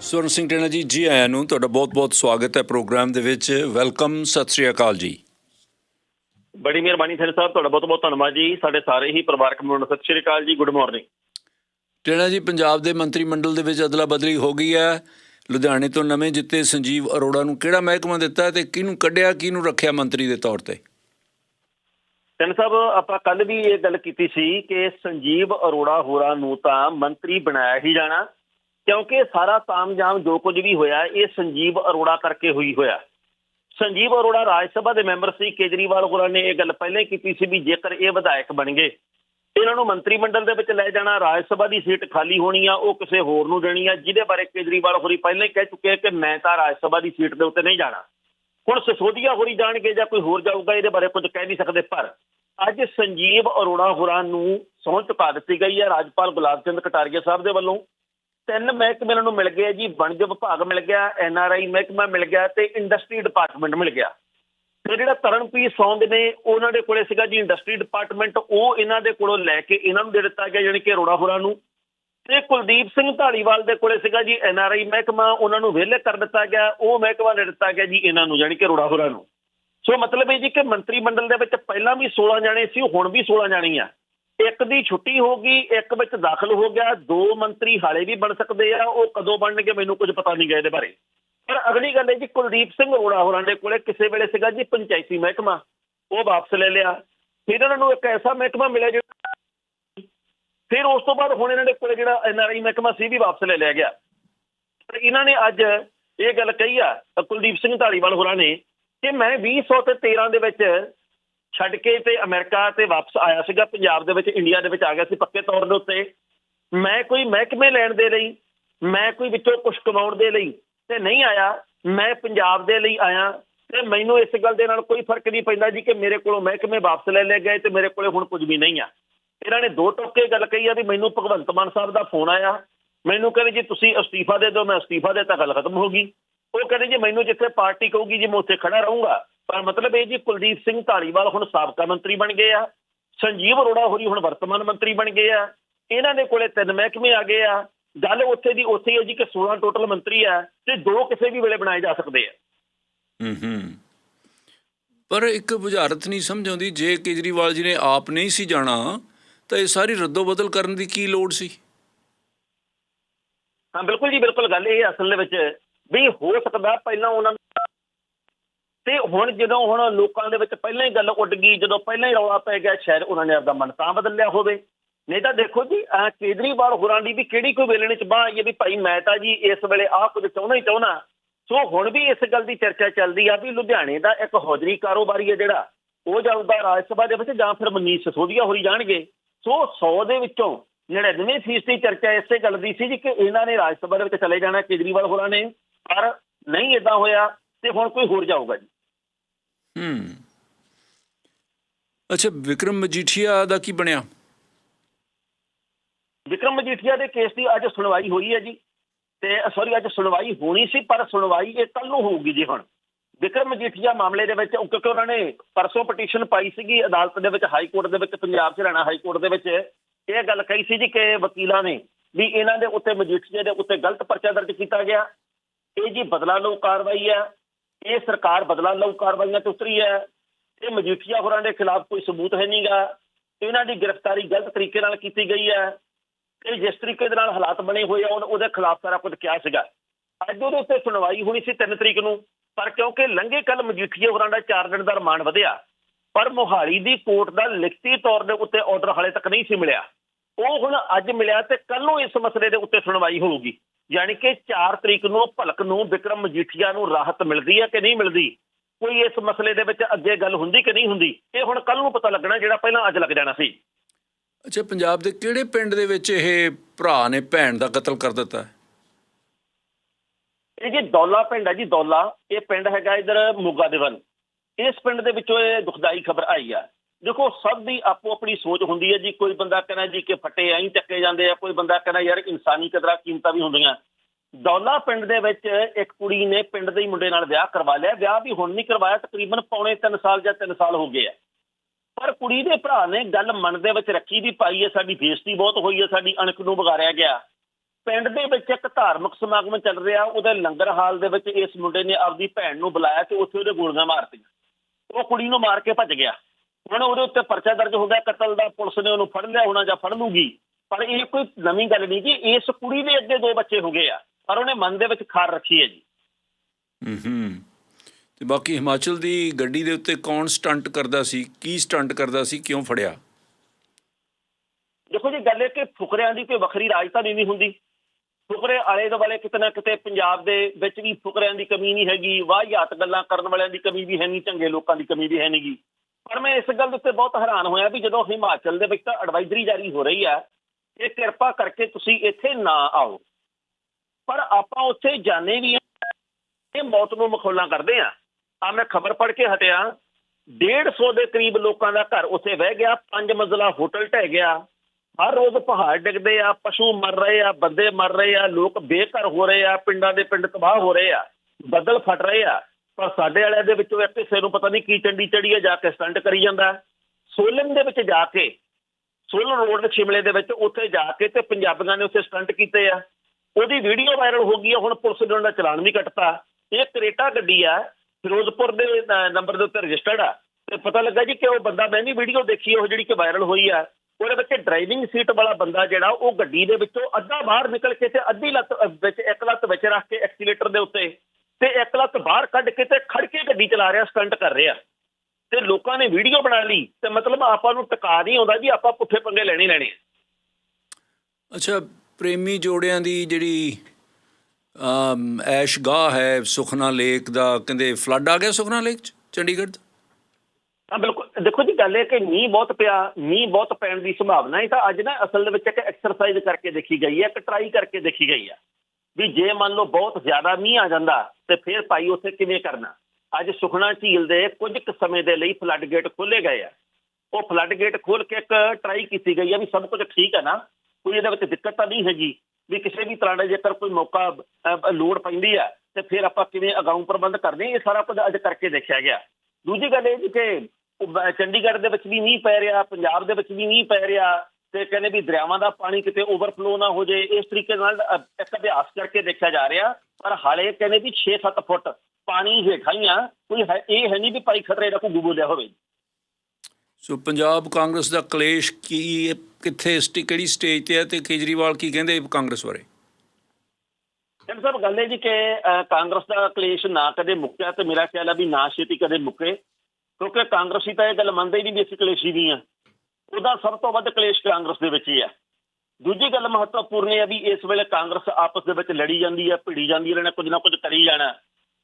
ਸਵਰਨ ਸਿੰਘ ਟੇਣਾ ਜੀ ਜੀ ਆਇਆਂ ਨੂੰ ਤੁਹਾਡਾ ਬਹੁਤ-ਬਹੁਤ ਸਵਾਗਤ ਹੈ ਪ੍ਰੋਗਰਾਮ ਦੇ ਵਿੱਚ। ਵੈਲਕਮ ਸਤਿ ਸ੍ਰੀ ਅਕਾਲ ਜੀ। ਬੜੀ ਮਿਹਰਬਾਨੀ ਸਰ ਸਾਹਿਬ ਤੁਹਾਡਾ ਬਹੁਤ ਬਹੁਤ ਧੰਨਵਾਦ ਜੀ। ਸਾਡੇ ਸਾਰੇ ਹੀ ਪਰਿਵਾਰਕ ਮੈਂਬਰਾਂ ਨੂੰ ਸਤਿ ਸ਼੍ਰੀ ਅਕਾਲ ਜੀ ਗੁੱਡ ਮਾਰਨਿੰਗ। ਟੇਣਾ ਜੀ ਪੰਜਾਬ ਦੇ ਮੰਤਰੀ ਮੰਡਲ ਦੇ ਵਿੱਚ ਅਦਲਾ ਬਦਲੀ ਹੋ ਗਈ ਹੈ। ਲੁਧਿਆਣੇ ਤੋਂ ਨਵੇਂ ਜਿੱਤੇ ਸੰਜੀਵ ਅਰੋੜਾ ਨੂੰ ਕਿਹੜਾ ਮਹਿਕਮਾ ਦਿੱਤਾ ਤੇ ਕਿਹਨੂੰ ਕੱਢਿਆ ਕਿਹਨੂੰ ਰੱਖਿਆ ਮੰਤਰੀ ਦੇ ਤੌਰ ਤੇ? ਸੈਨ ਸਾਹਿਬ ਆਪਾਂ ਕੱਲ ਵੀ ਇਹ ਗੱਲ ਕੀਤੀ ਸੀ ਕਿ ਸੰਜੀਵ ਅਰੋੜਾ ਹੋਰਾਂ ਨੂੰ ਤਾਂ ਮੰਤਰੀ ਬਣਾਇਆ ਹੀ ਜਾਣਾ। ਕਿਉਂਕਿ ਸਾਰਾ ਤਾਮਝਾਮ ਜੋ ਕੁਝ ਵੀ ਹੋਇਆ, ਇਹ ਸੰਜੀਵ ਅਰੋੜਾ ਕਰਕੇ ਹੋਈ ਹੋਇਆ। ਸੰਜੀਵ ਅਰੋੜਾ ਰਾਜ ਸਭਾ ਦੇ ਮੈਂਬਰ ਸੀ, ਕੇਜਰੀਵਾਲ ਹੋਰਾਂ ਨੇ ਇਹ ਗੱਲ ਪਹਿਲਾਂ ਹੀ ਕੀਤੀ ਸੀ ਵੀ ਜੇਕਰ ਇਹ ਵਿਧਾਇਕ ਬਣ ਗਏ ਇਹਨਾਂ ਨੂੰ ਮੰਤਰੀ ਮੰਡਲ ਦੇ ਵਿੱਚ ਲੈ ਜਾਣਾ, ਰਾਜ ਸਭਾ ਦੀ ਸੀਟ ਖਾਲੀ ਹੋਣੀ ਆ, ਉਹ ਕਿਸੇ ਹੋਰ ਨੂੰ ਦੇਣੀ ਆ, ਜਿਹਦੇ ਬਾਰੇ ਕੇਜਰੀਵਾਲ ਹੋਰੀ ਪਹਿਲਾਂ ਹੀ ਕਹਿ ਚੁੱਕੇ ਕਿ ਮੈਂ ਤਾਂ ਰਾਜ ਸਭਾ ਦੀ ਸੀਟ ਦੇ ਉੱਤੇ ਨਹੀਂ ਜਾਣਾ। ਹੁਣ ਸਸੋਦੀਆ ਹੋਰੀ ਜਾਣਗੇ ਜਾਂ ਕੋਈ ਹੋਰ ਜਾਊਗਾ, ਇਹਦੇ ਬਾਰੇ ਕੁਝ ਕਹਿ ਨਹੀਂ ਸਕਦੇ, ਪਰ ਅੱਜ ਸੰਜੀਵ ਅਰੋੜਾ ਹੋਰਾਂ ਨੂੰ ਸਹੁੰ ਚੁਕਾ ਦਿੱਤੀ ਗਈ ਹੈ ਰਾਜਪਾਲ ਗੁਲਾਬ ਚੰਦ ਕਟਾਰੀਆ ਸਾਹਿਬ ਦੇ ਵੱਲੋਂ। ਤਿੰਨ ਮਹਿਕਮੇ ਇਹਨਾਂ ਨੂੰ ਮਿਲ ਗਏ ਜੀ, ਵਣਜ ਵਿਭਾਗ ਮਿਲ ਗਿਆ, ਐੱਨ ਆਰ ਆਈ ਮਹਿਕਮਾ ਮਿਲ ਗਿਆ ਤੇ ਇੰਡਸਟਰੀ ਡਿਪਾਰਟਮੈਂਟ ਮਿਲ ਗਿਆ। ਤੇ ਜਿਹੜਾ ਤਰਨਪ੍ਰੀਤ ਸੌਂਦ ਨੇ, ਉਹਨਾਂ ਦੇ ਕੋਲੇ ਸੀਗਾ ਜੀ ਇੰਡਸਟਰੀ ਡਿਪਾਰਟਮੈਂਟ ਉਹ ਇਹਨਾਂ ਦੇ ਕੋਲੋਂ ਲੈ ਕੇ ਇਹਨਾਂ ਨੂੰ ਦੇ ਦਿੱਤਾ ਗਿਆ, ਯਾਨੀ ਕਿ ਰੋੜਾ ਹੋਰਾਂ ਨੂੰ। ਤੇ ਕੁਲਦੀਪ ਸਿੰਘ ਢਾਲੀਵਾਲ ਦੇ ਕੋਲੇ ਸੀਗਾ ਜੀ ਐੱਨ ਆਰ ਆਈ ਮਹਿਕਮਾ, ਉਹਨਾਂ ਨੂੰ ਵਿਹਲੇ ਕਰ ਦਿੱਤਾ ਗਿਆ, ਉਹ ਮਹਿਕਮਾ ਦੇ ਦਿੱਤਾ ਗਿਆ ਜੀ ਇਹਨਾਂ ਨੂੰ, ਯਾਨੀ ਕਿ ਰੋੜਾ ਹੋਰਾਂ ਨੂੰ। ਸੋ ਮਤਲਬ ਇਹ ਜੀ ਕਿ ਮੰਤਰੀ ਮੰਡਲ ਦੇ ਵਿੱਚ ਪਹਿਲਾਂ ਵੀ 16 ਜਾਣੇ ਸੀ, ਹੁਣ ਵੀ 16 ਜਾਣੀ ਆ। ਇੱਕ ਦੀ ਛੁੱਟੀ ਹੋ ਗਈ, ਇੱਕ ਵਿੱਚ ਦਾਖਲ ਹੋ ਗਿਆ, ਦੋ ਮੰਤਰੀ ਹਾਲੇ ਵੀ ਬਣ ਸਕਦੇ ਆ, ਉਹ ਕਦੋਂ ਬਣਨਗੇ ਮੈਨੂੰ ਕੁਝ ਪਤਾ ਨਹੀਂ ਗਿਆ ਇਹਦੇ ਬਾਰੇ। ਪਰ ਅਗਲੀ ਗੱਲ ਹੈ ਜੀ, ਕੁਲਦੀਪ ਸਿੰਘ ਅਰੋੜਾ ਹੋਰਾਂ ਦੇ ਕੋਲੇ ਕਿਸੇ ਵੇਲੇ ਸੀਗਾ ਜੀ, ਪੰਚਾਇਤੀ ਮਹਿਕਮਾ। ਉਹ ਵਾਪਸ ਲੈ ਲਿਆ। ਫਿਰ ਇਹਨਾਂ ਨੂੰ ਇੱਕ ਐਸਾ ਮਹਿਕਮਾ ਮਿਲਿਆ ਜਿਹੜਾ ਫਿਰ ਉਸ ਤੋਂ ਬਾਅਦ ਹੁਣ ਇਹਨਾਂ ਦੇ ਕੋਲੇ ਜਿਹੜਾ ਐਨਆਰਆਈ ਮਹਿਕਮਾ ਸੀ ਵੀ ਵਾਪਸ ਲੈ ਲਿਆ ਗਿਆ। ਪਰ ਇਹਨਾਂ ਨੇ ਅੱਜ ਇਹ ਗੱਲ ਕਹੀ ਆ, ਕੁਲਦੀਪ ਸਿੰਘ ਢਾਲੀਵਾਲ ਹੋਰਾਂ ਨੇ, ਕਿ ਮੈਂ 2013 ਦੇ ਵਿੱਚ ਛੱਡ ਕੇ ਤੇ ਅਮਰੀਕਾ ਤੇ ਵਾਪਸ ਆਇਆ ਸੀਗਾ, ਪੰਜਾਬ ਦੇ ਵਿੱਚ, ਇੰਡੀਆ ਦੇ ਵਿੱਚ ਆ ਗਿਆ ਸੀ ਪੱਕੇ ਤੌਰ ਦੇ ਉੱਤੇ। ਮੈਂ ਕੋਈ ਮਹਿਕਮੇ ਲੈਣ ਦੇ ਲਈ, ਮੈਂ ਕੋਈ ਵਿੱਚੋਂ ਕੁਝ ਕਮਾਉਣ ਦੇ ਲਈ ਤੇ ਨਹੀਂ ਆਇਆ। ਮੈਂ ਪੰਜਾਬ ਦੇ ਲਈ ਆਇਆ ਤੇ ਮੈਨੂੰ ਇਸ ਗੱਲ ਦੇ ਨਾਲ ਕੋਈ ਫ਼ਰਕ ਨਹੀਂ ਪੈਂਦਾ ਜੀ ਕਿ ਮੇਰੇ ਕੋਲੋਂ ਮਹਿਕਮੇ ਵਾਪਸ ਲੈ ਲਏ ਗਏ ਤੇ ਮੇਰੇ ਕੋਲੇ ਹੁਣ ਕੁਝ ਵੀ ਨਹੀਂ ਆ। ਇਹਨਾਂ ਨੇ ਦੋ ਟੋਕੇ ਗੱਲ ਕਹੀ ਆ ਵੀ ਮੈਨੂੰ ਭਗਵੰਤ ਮਾਨ ਸਾਹਿਬ ਦਾ ਫੋਨ ਆਇਆ। ਮੈਨੂੰ ਕਹਿੰਦੇ ਜੀ ਤੁਸੀਂ ਅਸਤੀਫਾ ਦੇ ਦਿਓ, ਮੈਂ ਅਸਤੀਫਾ ਦੇ ਤਾਂ ਗੱਲ ਖਤਮ ਹੋ ਗਈ। ਉਹ ਕਹਿੰਦੇ ਜੀ ਮੈਨੂੰ ਜਿੱਥੇ ਪਾਰਟੀ ਕਹੂਗੀ ਜੀ ਮੈਂ ਉੱਥੇ ਖੜਾ ਰਹੂੰਗਾ। ਪਰ ਮਤਲਬ ਇਹ ਜੀ ਕੁਲਦੀਪ ਸਿੰਘ ਢਾਲੀਵਾਲ ਹੁਣ ਸਾਬਕਾ ਮੰਤਰੀ ਬਣ ਗਏ ਆ ਸੰਜੀਵ ਅਰੋੜਾ ਹੋਰੀ ਹੁਣ ਵਰਤਮਾਨ ਮੰਤਰੀ ਬਣ ਗਏ ਆ ਇਹਨਾਂ ਦੇ ਕੋਲੇ ਤਿੰਨ ਮਹਿਕਮੇ ਆ ਗਏ ਆ ਗੱਲ ਉੱਥੇ ਦੀ ਉੱਥੇ ਹੀ ਹੈ ਜੀ ਕਿ 16 ਟੋਟਲ ਮੰਤਰੀ ਆ ਤੇ ਦੋ ਕਿਸੇ ਵੀ ਵੇਲੇ ਬਣਾਏ ਜਾ ਸਕਦੇ ਆ। ਹੂੰ ਹੂੰ। ਪਰ ਇੱਕ ਬੁਝਾਰਤ ਨਹੀਂ ਸਮਝ ਆਉਂਦੀ ਜੇ ਕੇਜਰੀਵਾਲ ਜੀ ਨੇ ਆਪ ਨਹੀਂ ਸੀ ਜਾਣਾ ਤਾਂ ਇਹ ਸਾਰੀ ਰੱਦੋ ਬਦਲ ਕਰਨ ਦੀ ਕੀ ਲੋੜ ਸੀ? ਹਾਂ ਬਿਲਕੁਲ ਜੀ ਬਿਲਕੁਲ ਗੱਲ ਇਹ ਅਸਲ ਦੇ ਵਿੱਚ ਵੀ ਹੋ ਸਕਦਾ ਪਹਿਲਾਂ ਉਹਨਾਂ ਨੂੰ ਤੇ ਹੁਣ ਜਦੋਂ ਹੁਣ ਲੋਕਾਂ ਦੇ ਵਿੱਚ ਪਹਿਲਾਂ ਹੀ ਗੱਲ ਉੱਡ ਗਈ, ਜਦੋਂ ਪਹਿਲਾਂ ਹੀ ਰੌਲਾ ਪੈ ਗਿਆ, ਸ਼ਾਇਦ ਉਹਨਾਂ ਨੇ ਆਪਦਾ ਮਨ ਤਾਂ ਬਦਲਿਆ ਹੋਵੇ। ਨਹੀਂ ਤਾਂ ਦੇਖੋ ਜੀ ਕੇਜਰੀਵਾਲ ਹੋਰਾਂ ਦੀ ਵੀ ਕਿਹੜੀ ਕੋਈ ਵੇਲਣੇ ਚ ਬਾਹ ਆਈ ਹੈ ਵੀ ਭਾਈ ਮੈਂ ਤਾਂ ਜੀ ਇਸ ਵੇਲੇ ਆਹ ਕੁਝ ਚਾਹੁੰਦਾ ਹੀ ਚਾਹੁੰਦਾ। ਸੋ ਹੁਣ ਵੀ ਇਸ ਗੱਲ ਦੀ ਚਰਚਾ ਚੱਲਦੀ ਆ ਵੀ ਲੁਧਿਆਣੇ ਦਾ ਇੱਕ ਹੌਜਰੀ ਕਾਰੋਬਾਰੀ ਹੈ ਜਿਹੜਾ, ਉਹ ਜਾਊਗਾ ਰਾਜ ਸਭਾ ਦੇ ਵਿੱਚ ਜਾਂ ਫਿਰ ਮਨੀਸ਼ ਸਿਸੋਦੀਆ ਹੋਰੀ ਜਾਣਗੇ। ਸੋ 100 ਦੇ ਵਿੱਚੋਂ 99 ਫੀਸਦੀ ਚਰਚਾ ਇਸੇ ਗੱਲ ਦੀ ਸੀ ਜੀ ਕਿ ਇਹਨਾਂ ਨੇ ਰਾਜ ਸਭਾ ਦੇ ਵਿੱਚ ਚਲੇ ਜਾਣਾ ਕੇਜਰੀਵਾਲ ਹੋਰਾਂ ਨੇ। ਪਰ ਨਹੀਂ ਇਦਾਂ ਹੋਇਆ ਤੇ ਹੁਣ ਕੋਈ ਹੋਰ ਜਾਊਗਾ ਜੀ। ਹੂੰ। ਅੱਛਾ, ਵਿਕਰਮ ਮਜੀਠੀਆ ਦਾ ਕੀ ਬਣਿਆ? ਵਿਕਰਮ ਮਜੀਠੀਆ ਦੇ ਕੇਸ ਦੀ ਅੱਜ ਸੁਣਵਾਈ ਹੋਈ ਹੈ ਜੀ। ਤੇ ਸੌਰੀ ਅੱਜ ਸੁਣਵਾਈ ਹੋਣੀ ਸੀ, ਪਰ ਸੁਣਵਾਈ ਇਹ ਕੱਲ ਨੂੰ ਹੋਊਗੀ ਜੀ ਹੁਣ। ਵਿਕਰਮ ਮਜੀਠੀਆ ਮਾਮਲੇ ਦੇ ਵਿੱਚ ਕਿਉਂਕਿ ਉਹਨਾਂ ਨੇ ਪਰਸੋਂ ਪਟੀਸ਼ਨ ਪਾਈ ਸੀਗੀ ਅਦਾਲਤ ਦੇ ਵਿੱਚ ਹਾਈ ਕੋਰਟ ਦੇ ਵਿੱਚ, ਪੰਜਾਬ ਹਰਿਆਣਾ ਹਾਈ ਕੋਰਟ ਦੇ ਵਿੱਚ। ਇਹ ਗੱਲ ਕਹੀ ਸੀ ਜੀ ਕਿ ਵਕੀਲਾਂ ਨੇ ਵੀ ਇਹਨਾਂ ਦੇ ਉੱਤੇ ਮਜੀਠੀਆ ਦੇ ਉੱਤੇ ਗਲਤ ਪਰਚਾ ਦਰਜ ਕੀਤਾ ਗਿਆ। ਇਹ ਜੀ ਬਦਲਾ ਲਓ ਕਾਰਵਾਈ ਹੈ। ਇਹ ਸਰਕਾਰ ਬਦਲਾ ਲਓ ਕਾਰਵਾਈਆਂ ਤੇ ਉਤਰੀ ਹੈ ਇਹ ਮਜੀਠੀਆ ਹੋਰਾਂ ਦੇ ਖਿਲਾਫ ਕੋਈ ਸਬੂਤ ਹੈ ਨਹੀਂਗਾ ਇਹਨਾਂ ਦੀ ਗ੍ਰਿਫਤਾਰੀ ਗਲਤ ਤਰੀਕੇ ਨਾਲ ਕੀਤੀ ਗਈ ਹੈ ਇਹ ਜਿਸ ਤਰੀਕੇ ਦੇ ਨਾਲ ਹਾਲਾਤ ਬਣੇ ਹੋਏ ਆ, ਉਹਨ- ਉਹਦੇ ਖਿਲਾਫ ਸਾਰਾ ਕੁਝ ਕਿਹਾ ਸੀਗਾ। ਅੱਜ ਉਹਦੇ ਉੱਤੇ ਸੁਣਵਾਈ ਹੋਣੀ ਸੀ 3 ਤਰੀਕ ਨੂੰ, ਪਰ ਕਿਉਂਕਿ ਲੰਘੇ ਕੱਲ ਮਜੀਠੀਆ ਹੋਰਾਂ ਦਾ 4 ਦਿਨ ਦਾ ਰਿਮਾਂਡ ਵਧਿਆ, ਪਰ ਮੋਹਾਲੀ ਦੀ ਕੋਰਟ ਦਾ ਲਿਖਤੀ ਤੌਰ ਦੇ ਉੱਤੇ ਆਰਡਰ ਹਾਲੇ ਤੱਕ ਨਹੀਂ ਸੀ ਮਿਲਿਆ। ਉਹ ਹੁਣ ਅੱਜ ਮਿਲਿਆ ਤੇ ਕੱਲ ਨੂੰ ਇਸ ਮਸਲੇ ਦੇ ਉੱਤੇ ਸੁਣਵਾਈ ਹੋਊਗੀ। ਯਾਨੀ ਕਿ 4 ਤਰੀਕ ਨੂੰ ਭਲਕ ਨੂੰ ਵਿਕਰਮ ਮਜੀਠੀਆ ਨੂੰ ਰਾਹਤ ਮਿਲਦੀ ਹੈ ਕਿ ਨਹੀਂ ਮਿਲਦੀ? ਕੋਈ ਇਸ ਮਸਲੇ ਦੇ ਵਿੱਚ ਅੱਗੇ ਗੱਲ ਹੁੰਦੀ ਕਿ ਨਹੀਂ ਹੁੰਦੀ? ਇਹ ਹੁਣ ਕੱਲ ਨੂੰ ਪਤਾ ਲੱਗਣਾ ਜਿਹੜਾ ਪਹਿਲਾਂ ਅੱਜ ਲੱਗ ਜਾਣਾ ਸੀ। ਅੱਛਾ ਪੰਜਾਬ ਦੇ ਕਿਹੜੇ ਪਿੰਡ ਦੇ ਵਿੱਚ ਇਹ ਭਰਾ ਨੇ ਭੈਣ ਦਾ ਕਤਲ ਕਰ ਦਿੱਤਾ ਇਹ ਜੀ ਦੌਲਾ ਪਿੰਡ ਹੈ ਜੀ ਦੌਲਾ। ਇਹ ਪਿੰਡ ਹੈਗਾ ਇਧਰ ਮੋਗਾ ਦੇ ਵੱਲ। ਇਸ ਪਿੰਡ ਦੇ ਵਿੱਚੋਂ ਇਹ ਦੁਖਦਾਈ ਖਬਰ ਆਈ ਆ। ਦੇਖੋ, ਸਭ ਦੀ ਆਪੋ ਆਪਣੀ ਸੋਚ ਹੁੰਦੀ ਹੈ ਜੀ। ਕੋਈ ਬੰਦਾ ਕਹਿੰਦਾ ਜੀ ਕਿ ਫੱਟੇ ਐਂ ਹੀ ਚੱਕੇ ਜਾਂਦੇ ਆ, ਕੋਈ ਬੰਦਾ ਕਹਿੰਦਾ ਯਾਰ ਇਨਸਾਨੀ ਕਦਰਾਂ ਕੀਮਤਾਂ ਵੀ ਹੁੰਦੀਆਂ। ਦੌਲਾ ਪਿੰਡ ਦੇ ਵਿੱਚ ਇੱਕ ਕੁੜੀ ਨੇ ਪਿੰਡ ਦੇ ਹੀ ਮੁੰਡੇ ਨਾਲ ਵਿਆਹ ਕਰਵਾ ਲਿਆ। ਵਿਆਹ ਵੀ ਹੁਣ ਨਹੀਂ ਕਰਵਾਇਆ, ਤਕਰੀਬਨ ਪੌਣੇ 3 ਸਾਲ ਜਾਂ 3 ਸਾਲ ਹੋ ਗਏ ਆ। ਪਰ ਕੁੜੀ ਦੇ ਭਰਾ ਨੇ ਗੱਲ ਮਨ ਦੇ ਵਿੱਚ ਰੱਖੀ ਵੀ ਪਾਈ ਹੈ ਸਾਡੀ ਬੇਇੱਜ਼ਤੀ ਬਹੁਤ ਹੋਈ ਹੈ ਸਾਡੀ ਅਣਖ ਨੂੰ ਵਿਗਾੜਿਆ ਗਿਆ। ਪਿੰਡ ਦੇ ਵਿੱਚ ਇੱਕ ਧਾਰਮਿਕ ਸਮਾਗਮ ਚੱਲ ਰਿਹਾ, ਉਹਦੇ ਲੰਗਰ ਹਾਲ ਦੇ ਵਿੱਚ ਇਸ ਮੁੰਡੇ ਨੇ ਆਪਦੀ ਭੈਣ ਨੂੰ ਬੁਲਾਇਆ ਤੇ ਉੱਥੇ ਉਹਦੇ ਗੋਲੀਆਂ ਮਾਰਤੀਆਂ। ਉਹ ਕੁੜੀ ਨੂੰ ਮਾਰ ਕੇ ਭੱਜ ਗਿਆ। ਹੁਣ ਉਹਦੇ ਉੱਤੇ ਪਰਚਾ ਦਰਜ ਹੋ ਗਿਆ ਕਤਲ ਦਾ ਪੁਲਿਸ ਨੇ ਉਹਨੂੰ ਫੜ ਲਿਆ ਹੋਣਾ ਜਾਂ ਫੜ ਲੂਗੀ। ਪਰ ਇਹ ਕੋਈ ਨਵੀਂ ਗੱਲ ਨਹੀਂ ਜੀ ਇਸ ਕੁੜੀ ਦੇ ਅੱਗੇ ਦੋ ਬੱਚੇ ਹੋ ਗਏ ਆ ਪਰ ਉਹਨੇ ਮਨ ਦੇ ਵਿੱਚ ਖਾਰ ਰੱਖੀ ਹੈ ਜੀ। ਹੂੰ ਹੂੰ ਤੇ ਬਾਕੀ ਹਿਮਾਚਲ ਦੀ ਗੱਡੀ ਦੇ ਉੱਤੇ ਕੌਣ ਸਟੰਟ ਕਰਦਾ ਸੀ ਕੀ ਸਟੰਟ ਕਰਦਾ ਸੀ ਕਿਉਂ ਫੜਿਆ? ਦੇਖੋ ਜੀ ਗੱਲ ਇਹ ਕਿ ਫੁਕਰਿਆਂ ਦੀ ਕੋਈ ਵੱਖਰੀ ਰਾਜਧਾਨੀ ਨਹੀਂ ਹੁੰਦੀ। ਫੁਕਰੇ ਆਲੇ ਦੁਆਲੇ ਕਿਤੇ ਨਾ ਕਿਤੇ ਪੰਜਾਬ ਦੇ ਵਿੱਚ ਵੀ ਫੁਕਰਿਆਂ ਦੀ ਕਮੀ ਨਹੀਂ ਹੈਗੀ ਵਾਹਿਯਾਤ ਗੱਲਾਂ ਕਰਨ ਵਾਲਿਆਂ ਦੀ ਕਮੀ ਵੀ ਹੈ ਨਹੀਂ ਚੰਗੇ ਲੋਕਾਂ ਦੀ ਕਮੀ ਵੀ ਹੈ ਨਹੀਂਗੀ ਪਰ ਮੈਂ ਇਸ ਗੱਲ ਦੇ ਉੱਤੇ ਬਹੁਤ ਹੈਰਾਨ ਹੋਇਆ ਵੀ ਜਦੋਂ ਹਿਮਾਚਲ ਦੇ ਵਿੱਚ ਤਾਂ ਐਡਵਾਈਜ਼ਰੀ ਜਾਰੀ ਹੋ ਰਹੀ ਆ ਇਹ ਕਿਰਪਾ ਕਰਕੇ ਤੁਸੀਂ ਇੱਥੇ ਨਾ ਆਓ। ਪਰ ਆਪਾਂ ਉੱਥੇ ਜਾਣੇ ਵੀ ਇਹ ਮੌਤ ਨੂੰ ਮਖੌਲਾਂ ਕਰਦੇ ਆ ਆ ਮੈਂ ਖਬਰ ਪੜ੍ਹ ਕੇ ਹਟਿਆ। 150 ਦੇ ਕਰੀਬ ਲੋਕਾਂ ਦਾ ਘਰ ਉੱਥੇ ਵਹਿ ਗਿਆ, ਪੰਜ ਮੰਜ਼ਲਾ ਹੋਟਲ ਢਹਿ ਗਿਆ। ਹਰ ਰੋਜ਼ ਪਹਾੜ ਡਿੱਗਦੇ ਆ, ਪਸ਼ੂ ਮਰ ਰਹੇ ਆ, ਬੰਦੇ ਮਰ ਰਹੇ ਆ, ਲੋਕ ਬੇਘਰ ਹੋ ਰਹੇ ਆ, ਪਿੰਡਾਂ ਦੇ ਪਿੰਡ ਤਬਾਹ ਹੋ ਰਹੇ ਆ, ਬੱਦਲ ਫਟ ਰਹੇ ਆ। ਪਰ ਸਾਡੇ ਵਾਲਿਆਂ ਦੇ ਵਿੱਚੋਂ ਇੱਕ ਕਿਸੇ ਨੂੰ ਪਤਾ ਨਹੀਂ ਕੀ ਚੰਡੀ ਚੜੀ ਹੈ ਜਾ ਕੇ ਸਟੰਟ ਕਰੀ ਜਾਂਦਾ ਸੋਲਨ ਦੇ ਵਿੱਚ ਜਾ ਕੇ ਸੋਲਨ ਰੋਡ ਸ਼ਿਮਲੇ ਦੇ ਵਿੱਚ ਉੱਥੇ ਜਾ ਕੇ ਤੇ ਪੰਜਾਬੀਆਂ ਨੇ ਉੱਥੇ ਸਟੰਟ ਕੀਤੇ ਆ। ਉਹਦੀ ਵੀਡੀਓ ਵਾਇਰਲ ਹੋ ਗਈ ਆ, ਹੁਣ ਪੁਲਿਸ ਨੇ ਉਹਦਾ ਚਲਾਨ ਵੀ ਕੱਟਤਾ। ਇਹ ਕਰੇਟਾ ਗੱਡੀ ਆ, ਫਿਰੋਜ਼ਪੁਰ ਦੇ ਨੰਬਰ ਦੇ ਉੱਤੇ ਰਜਿਸਟਰਡ ਆ। ਤੇ ਪਤਾ ਲੱਗਾ ਜੀ ਕਿ ਉਹ ਬੰਦਾ, ਮੈਂ ਵੀ ਵੀਡੀਓ ਦੇਖੀ ਉਹ ਜਿਹੜੀ ਕਿ ਵਾਇਰਲ ਹੋਈ ਆ। ਉਹਦੇ ਵਿੱਚ ਡਰਾਈਵਿੰਗ ਸੀਟ ਵਾਲਾ ਬੰਦਾ ਜਿਹੜਾ, ਉਹ ਗੱਡੀ ਦੇ ਵਿੱਚੋਂ ਅੱਧਾ ਬਾਹਰ ਨਿਕਲ ਕੇ ਤੇ ਅੱਧੀ ਲੱਤ ਵਿੱਚ ਇੱਕ ਲੱਤ ਵਿੱਚ ਰੱਖ ਕੇ ਐਕਸੀਲੇਟਰ ਦੇ ਉੱਤੇ ਤੇ ਇੱਕ ਲੱਤ ਬਾਹਰ ਕੱਢ ਕੇ ਤੇ ਖੜ ਕੇ ਗੱਡੀ ਚਲਾ ਰਿਹਾ ਸਟੰਟ ਕਰ ਰਿਹਾ। ਤੇ ਲੋਕਾਂ ਨੇ ਵੀਡੀਓ ਬਣਾ ਲਈ ਤੇ ਮਤਲਬ ਆਪਾਂ ਨੂੰ ਟਿਕਾ ਨਹੀਂ ਆਉਂਦਾ ਜੀ ਆਪਾਂ ਪੁੱਠੇ ਪੰਗੇ ਲੈਣੇ ਲੈਣੇ। ਅੱਛਾ ਪ੍ਰੇਮੀ ਜੋੜਿਆਂ ਦੀ ਜਿਹੜੀ ਅਮ ਐਸ਼ਗਾਹ ਹੈ ਸੁਖਨਾ ਲੇਕ ਦਾ ਕਹਿੰਦੇ ਫਲੱਡ ਆ ਗਿਆ ਸੁਖਨਾ ਲੇਕ ਚ ਚੰਡੀਗੜ੍ਹ 'ਚ? ਹਾਂ ਬਿਲਕੁਲ। ਦੇਖੋ ਜੀ ਗੱਲ ਇਹ ਕਿ ਮੀਂਹ ਬਹੁਤ ਪਿਆ ਮੀਂਹ ਬਹੁਤ ਪੈਣ ਦੀ ਸੰਭਾਵਨਾ ਹੈ। ਤਾਂ ਅੱਜ ਨਾ ਅਸਲ ਦੇ ਵਿੱਚ ਇੱਕ ਐਕਸਰਸਾਈਜ਼ ਕਰਕੇ ਦੇਖੀ ਗਈ ਹੈ ਇੱਕ ਟਰਾਈ ਕਰਕੇ ਦੇਖੀ ਗਈ ਹੈ। ਵੀ ਜੇ ਮੰਨ ਲਓ ਬਹੁਤ ਜ਼ਿਆਦਾ ਮੀਂਹ ਆ ਜਾਂਦਾ ਤੇ ਫਿਰ ਭਾਈ ਉੱਥੇ ਕਿਵੇਂ ਕਰਨਾ? ਅੱਜ ਸੁਖਨਾ ਝੀਲ ਦੇ ਕੁਝ ਕੁ ਸਮੇਂ ਦੇ ਲਈ ਫਲੱਡ ਗੇਟ ਖੋਲੇ ਗਏ ਆ। ਉਹ ਫਲੱਡ ਗੇਟ ਖੋਲ ਕੇ ਇੱਕ ਟਰਾਈ ਕੀਤੀ ਗਈ ਹੈ ਵੀ ਸਭ ਕੁਝ ਠੀਕ ਹੈ ਨਾ, ਕੋਈ ਇਹਦੇ ਵਿੱਚ ਦਿੱਕਤ ਤਾਂ ਨਹੀਂ ਹੈਗੀ ਵੀ ਕਿਸੇ ਵੀ ਤਰ੍ਹਾਂ ਦਾ ਜੇਕਰ ਕੋਈ ਮੌਕਾ ਲੋੜ ਪੈਂਦੀ ਆ ਤੇ ਫਿਰ ਆਪਾਂ ਕਿਵੇਂ ਅਗਾਊਂ ਪ੍ਰਬੰਧ ਕਰਦੇ ਇਹ ਸਾਰਾ ਕੁਝ ਅੱਜ ਕਰਕੇ ਦੇਖਿਆ ਗਿਆ। ਦੂਜੀ ਗੱਲ ਇਹ ਕਿ ਚੰਡੀਗੜ੍ਹ ਦੇ ਵਿੱਚ ਵੀ ਮੀਂਹ ਪੈ ਰਿਹਾ, ਪੰਜਾਬ ਦੇ ਵਿੱਚ ਵੀ ਮੀਂਹ ਪੈ ਰਿਹਾ ਤੇ ਕਹਿੰਦੇ ਵੀ ਦਰਿਆਵਾਂ ਦਾ ਪਾਣੀ ਕਿਤੇ ਓਵਰਫਲੋ ਨਾ ਹੋ ਜਾਏ ਇਸ ਤਰੀਕੇ ਨਾਲ ਇੱਕ ਅਭਿਆਸ ਕਰਕੇ ਦੇਖਿਆ ਜਾ ਰਿਹਾ ਪਰ ਹਾਲੇ ਕਹਿੰਦੇ ਵੀ 6-7 ਫੁੱਟ ਪਾਣੀ ਹੇਠਾਂ ਹੀ ਆ ਕੋਈ ਇਹ ਹੈ ਨਹੀਂ ਵੀ ਭਾਈ ਖਤਰੇ ਦਾ ਕੋਈ ਬੋਲਿਆ ਹੋਵੇ। ਸੋ ਪੰਜਾਬ ਕਾਂਗਰਸ ਦਾ ਕਲੇਸ਼ ਕੀ ਕਿੱਥੇ ਕਿਹੜੀ ਸਟੇਜ ਤੇ ਹੈ ਤੇ ਕੇਜਰੀਵਾਲ ਕੀ ਕਹਿੰਦੇ ਕਾਂਗਰਸ ਬਾਰੇ? ਸਰ ਸਾਹਿਬ ਗੱਲ ਇਹ ਜੀ ਕਿ ਕਾਂਗਰਸ ਦਾ ਕਲੇਸ਼ ਨਾ ਕਦੇ ਮੁੱਕਿਆ ਤੇ ਮੇਰਾ ਖਿਆਲ ਹੈ ਵੀ ਨਾ ਛੇਤੀ ਕਦੇ ਮੁੱਕੇ ਕਿਉਂਕਿ ਕਾਂਗਰਸੀ ਤਾਂ ਇਹ ਗੱਲ ਮੰਨਦੇ ਹੀ ਨਹੀਂ ਵੀ ਅਸੀਂ ਕਲੇਸ਼ੀ ਨਹੀਂ ਆ। ਉਹਦਾ ਸਭ ਤੋਂ ਵੱਧ ਕਲੇਸ਼ ਕਾਂਗਰਸ ਦੇ ਵਿੱਚ ਹੀ ਹੈ। ਦੂਜੀ ਗੱਲ ਮਹੱਤਵਪੂਰਨ ਹੈ ਵੀ ਇਸ ਵੇਲੇ ਕਾਂਗਰਸ ਆਪਸ ਦੇ ਵਿੱਚ ਲੜੀ ਜਾਂਦੀ ਹੈ, ਭਿੜੀ ਜਾਂਦੀ ਹੈ, ਇਹਨਾਂ ਨੇ ਕੁਝ ਨਾ ਕੁਝ ਕਰੀ ਜਾਣਾ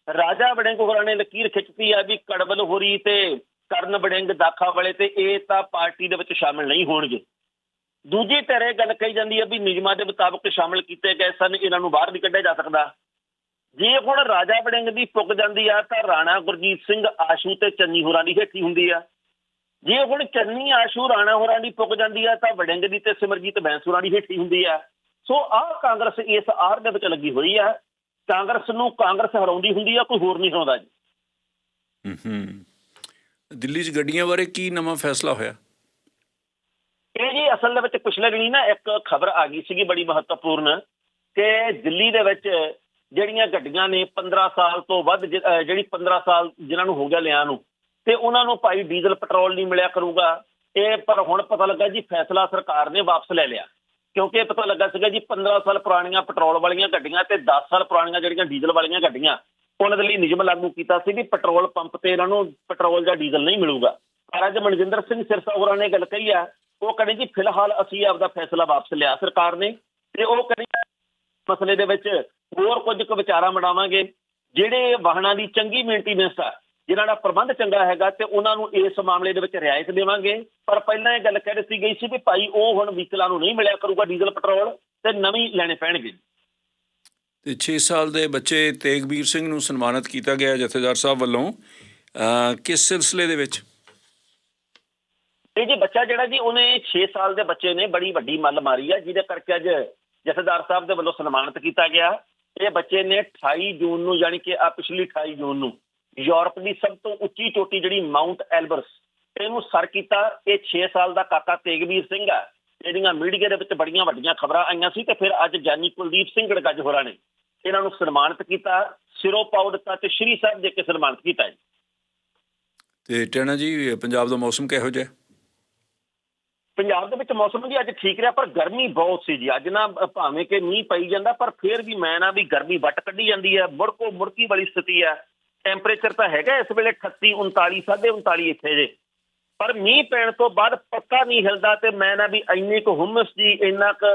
ਰਾਜਾ ਵੜਿੰਗ ਹੋਰਾਂ ਨੇ ਲਕੀਰ ਖਿੱਚਤੀ ਆ ਵੀ ਕੜਵਲ ਹੋਰੀ ਤੇ ਕਰਨ ਵੜਿੰਗ ਦਾਖਾ ਵਾਲੇ ਤੇ ਇਹ ਤਾਂ ਪਾਰਟੀ ਦੇ ਵਿੱਚ ਸ਼ਾਮਿਲ ਨਹੀਂ ਹੋਣਗੇ। ਦੂਜੀ ਧਿਰੇ ਗੱਲ ਕਹੀ ਜਾਂਦੀ ਹੈ ਵੀ ਨਿਯਮਾਂ ਦੇ ਮੁਤਾਬਕ ਸ਼ਾਮਿਲ ਕੀਤੇ ਗਏ ਸਨ, ਇਹਨਾਂ ਨੂੰ ਬਾਹਰ ਨਹੀਂ ਕੱਢਿਆ ਜਾ ਸਕਦਾ। ਜੇ ਹੁਣ ਰਾਜਾ ਵੜਿੰਗ ਦੀ ਪੁੱਗ ਜਾਂਦੀ ਆ ਤਾਂ ਰਾਣਾ ਗੁਰਜੀਤ ਸਿੰਘ ਆਸ਼ੂ ਤੇ ਚੰਨੀ ਹੋਰਾਂ ਦੀ ਹੇਠੀ ਹੁੰਦੀ ਆ ਜੇ ਹੁਣ ਚੰਨੀ ਆਸ਼ੂ ਰਾਣਾ ਹੋਰਾਂ ਦੀ ਪੁੱਗ ਜਾਂਦੀ ਆ ਤਾਂ ਵੜਿੰਗ ਦੀ ਤੇ ਸਿਮਰਜੀਤ ਬੈਂਸ ਹੋਰਾਂ ਦੀ ਹੇਠੀ ਹੁੰਦੀ ਆ। ਸੋ ਆਹ ਕਾਂਗਰਸ ਇਸ ਆਰ ਦੇ ਵਿੱਚ ਲੱਗੀ ਹੋਈ ਆ। ਕਾਂਗਰਸ ਨੂੰ ਕਾਂਗਰਸ ਹਰਾਉਂਦੀ ਹੁੰਦੀ ਆ ਕੋਈ ਹੋਰ ਨਹੀਂ ਹਰਾਉਂਦਾ ਜੀ। ਹੂੰ ਦਿੱਲੀ 'ਚ ਗੱਡੀਆਂ ਬਾਰੇ ਕੀ ਨਵਾਂ ਫੈਸਲਾ ਹੋਇਆ? ਇਹ ਜੀ ਅਸਲ ਦੇ ਵਿੱਚ ਪਿਛਲੇ ਦਿਨੀ ਨਾ ਇੱਕ ਖਬਰ ਆ ਗਈ ਸੀਗੀ ਬੜੀ ਮਹੱਤਵਪੂਰਨ ਕਿ ਦਿੱਲੀ ਦੇ ਵਿੱਚ ਜਿਹੜੀਆਂ ਗੱਡੀਆਂ ਨੇ 15 ਸਾਲ ਤੋਂ ਵੱਧ ਜਿਹੜੀ 15 ਸਾਲ ਜਿਨ੍ਹਾਂ ਨੂੰ ਹੋ ਗਿਆ ਲਿਆਂ ਨੂੰ ਤੇ ਉਹਨਾਂ ਨੂੰ ਭਾਈ ਡੀਜ਼ਲ ਪੈਟਰੋਲ ਨਹੀਂ ਮਿਲਿਆ ਕਰੂਗਾ। ਇਹ ਪਰ ਹੁਣ ਪਤਾ ਲੱਗਾ ਜੀ ਫੈਸਲਾ ਸਰਕਾਰ ਨੇ ਵਾਪਸ ਲੈ ਲਿਆ। ਕਿਉਂਕਿ ਇਹ ਪਤਾ ਲੱਗਾ ਸੀਗਾ ਜੀ 15 ਸਾਲ ਪੁਰਾਣੀਆਂ ਪੈਟਰੋਲ ਵਾਲੀਆਂ ਗੱਡੀਆਂ ਤੇ 10 ਸਾਲ ਪੁਰਾਣੀਆਂ ਜਿਹੜੀਆਂ ਡੀਜ਼ਲ ਵਾਲੀਆਂ ਗੱਡੀਆਂ, ਉਹਨਾਂ ਦੇ ਲਈ ਨਿਯਮ ਲਾਗੂ ਕੀਤਾ ਸੀ ਵੀ ਪੈਟਰੋਲ ਪੰਪ ਤੇ ਇਹਨਾਂ ਨੂੰ ਪੈਟਰੋਲ ਜਾਂ ਡੀਜ਼ਲ ਨਹੀਂ ਮਿਲੂਗਾ। ਪਰ ਅੱਜ ਮਨਜਿੰਦਰ ਸਿੰਘ ਸਿਰਸਾ ਹੋਰਾਂ ਨੇ ਗੱਲ ਕਹੀ ਆ, ਉਹ ਕਹਿੰਦੇ ਜੀ ਫਿਲਹਾਲ ਅਸੀਂ ਆਪਦਾ ਫੈਸਲਾ ਵਾਪਸ ਲਿਆ ਸਰਕਾਰ ਨੇ ਤੇ ਉਹ ਕਹਿੰਦੇ ਮਸਲੇ ਦੇ ਵਿੱਚ ਹੋਰ ਕੁਝ ਕੁ ਵਿਚਾਰਾਂ ਬਣਾਵਾਂਗੇ। ਜਿਹੜੇ ਵਾਹਨਾਂ ਦੀ ਚੰਗੀ ਮੇਨਟੇਨੈਂਸ ਆ ਜਿਨ੍ਹਾਂ ਦਾ ਪ੍ਰਬੰਧ ਚੰਗਾ ਹੈਗਾ ਤੇ ਉਹਨਾਂ ਨੂੰ ਇਸ ਮਾਮਲੇ ਦੇ ਵਿੱਚ ਰਿਆਇਤ ਦੇਵਾਂਗੇ। ਪਰ ਪਹਿਲਾਂ ਇਹ ਗੱਲ ਕਹਿ ਦਿੱਤੀ ਗਈ ਸੀ ਵੀ ਭਾਈ ਉਹ ਹੁਣ ਵਹੀਕਲਾਂ ਨੂੰ ਨਹੀਂ ਮਿਲਿਆ ਕਰੂਗਾ ਡੀਜ਼ਲ ਪੈਟਰੋਲ ਤੇ ਨਵੀਂ ਲੈਣੇ ਪੈਣਗੇ। ਤੇ 6 ਸਾਲ ਦੇ ਬੱਚੇ ਤੇਗਵੀਰ ਸਿੰਘ ਨੂੰ ਸਨਮਾਨਿਤ ਕੀਤਾ ਗਿਆ ਜਥੇਦਾਰ ਸਾਹਿਬ ਵੱਲੋਂ। ਕਿਸ ਸਿਲਸਿਲੇ ਦੇ ਵਿੱਚ? ਇਹ ਜੀ ਬੱਚਾ ਜਿਹੜਾ ਜੀ ਉਹਨੇ 6 ਸਾਲ ਦੇ ਬੱਚੇ ਨੇ ਬੜੀ ਵੱਡੀ ਮੱਲ ਮਾਰੀ ਆ ਜਿਹਦੇ ਕਰਕੇ ਅੱਜ ਜਥੇਦਾਰ ਸਾਹਿਬ ਦੇ ਵੱਲੋਂ ਸਨਮਾਨਿਤ ਕੀਤਾ ਗਿਆ। ਇਹ ਬੱਚੇ ਨੇ 28 ਜੂਨ ਨੂੰ ਯਾਨੀ ਕਿ ਆ ਪਿਛਲੀ 28 ਜੂਨ ਨੂੰ ਯੂਰਪ ਦੀ ਸਭ ਤੋਂ ਉੱਚੀ ਚੋਟੀ ਜਿਹੜੀ ਮਾਉਂਟ ਐਲਬਰਸ ਇਹਨੂੰ ਸਰ ਕੀਤਾ ਇਹ 6 ਸਾਲ ਦਾ ਕਾਕਾ ਤੇਗਵੀਰ ਸਿੰਘ ਆ ਜਿਹੜੀਆਂ ਮੀਡੀਆ ਦੇ ਵਿੱਚ ਬੜੀਆਂ ਵੱਡੀਆਂ ਖਬਰਾਂ ਆਈਆਂ ਸੀ ਤੇ ਫਿਰ ਅੱਜ ਗਿਆਨੀ ਕੁਲਦੀਪ ਸਿੰਘ ਗੜਗੱਜ ਹੋਰਾਂ ਨੇ ਇਹਨਾਂ ਨੂੰ ਸਨਮਾਨਿਤ ਕੀਤਾ ਸਿਰੋਂ ਪਾਉ ਦਿੱਤਾ ਤੇ ਸ਼੍ਰੀ ਸਾਹਿਬ ਦੇ ਕੇ ਸਨਮਾਨਿਤ ਕੀਤਾ ਜੀ। ਤੇ ਟੈਣਾ ਜੀ ਪੰਜਾਬ ਦਾ ਮੌਸਮ ਕਿਹੋ ਜਿਹਾ? ਪੰਜਾਬ ਦੇ ਵਿੱਚ ਮੌਸਮ ਜੀ ਅੱਜ ਠੀਕ ਰਿਹਾ ਪਰ ਗਰਮੀ ਬਹੁਤ ਸੀ ਜੀ। ਅੱਜ ਨਾ ਭਾਵੇਂ ਕਿ ਮੀਂਹ ਪਈ ਜਾਂਦਾ ਪਰ ਫਿਰ ਵੀ ਮੈਂ ਨਾ ਵੀ ਗਰਮੀ ਵੱਟ ਕੱਢੀ ਜਾਂਦੀ ਹੈ। ਮੁੜਕੋ ਮੁੜਕੀ ਵਾਲੀ ਸਥਿਤੀ ਹੈ। ਟੈਂਪਰੇਚਰ ਤਾਂ ਹੈਗਾ ਇਸ ਵੇਲੇ 38 39 39 ਇੱਥੇ ਜੇ। ਪਰ ਮੀਂਹ ਪੈਣ ਤੋਂ ਬਾਅਦ ਪੱਕਾ ਨਹੀਂ ਹਿਲਦਾ ਤੇ ਮੈਂ ਨਾ ਵੀ ਇੰਨੀ ਕੁ ਹੁਮਸ ਜੀ ਇੰਨਾ ਕੁ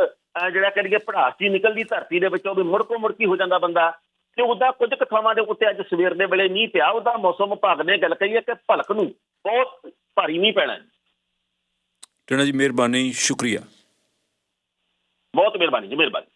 ਜਿਹੜਾ ਕਰੀਏ ਭੜਾਸ ਜੀ ਨਿਕਲਦੀ ਧਰਤੀ ਦੇ ਵਿੱਚੋਂ ਵੀ ਮੁੜਕੋ ਮੁੜਕੀ ਹੋ ਜਾਂਦਾ ਬੰਦਾ। ਤੇ ਉਹਦਾ ਕੁਝ ਕੁ ਥਾਵਾਂ ਦੇ ਉੱਤੇ ਅੱਜ ਸਵੇਰ ਦੇ ਵੇਲੇ ਮੀਂਹ ਪਿਆ ਉਹਦਾ ਮੌਸਮ ਵਿਭਾਗ ਨੇ ਗੱਲ ਕਹੀ ਹੈ ਕਿ ਭਲਕ ਨੂੰ ਬਹੁਤ ਭਾਰੀ ਮੀਂਹ ਪੈਣਾ ਹੈ ਟੈਣਾ ਜੀ ਮਿਹਰਬਾਨੀ ਸ਼ੁਕਰੀਆ। ਬਹੁਤ ਮਿਹਰਬਾਨੀ ਜੀ ਮਿਹਰਬਾਨੀ।